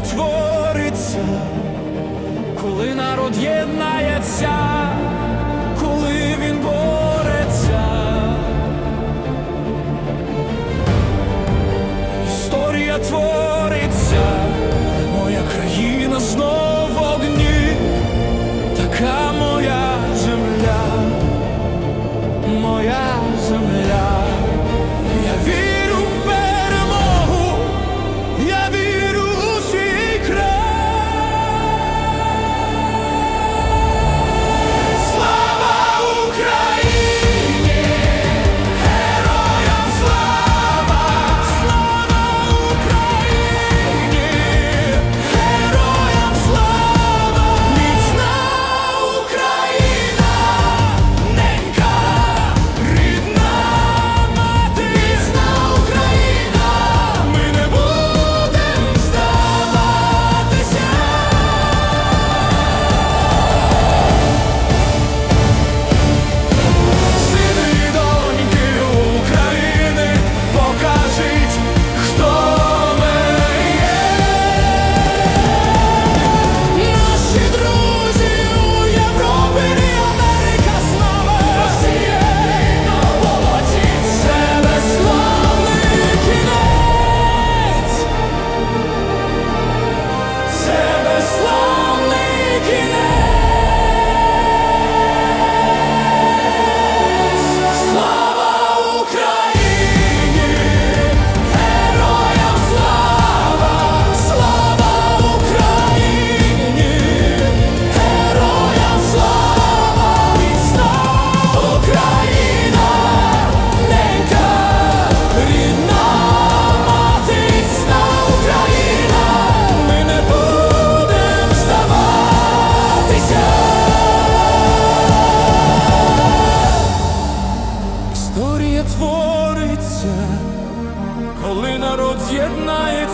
твориться, коли народ єднається, коли він бореться, історія твориться, моя країна знову в така така. з'єднає.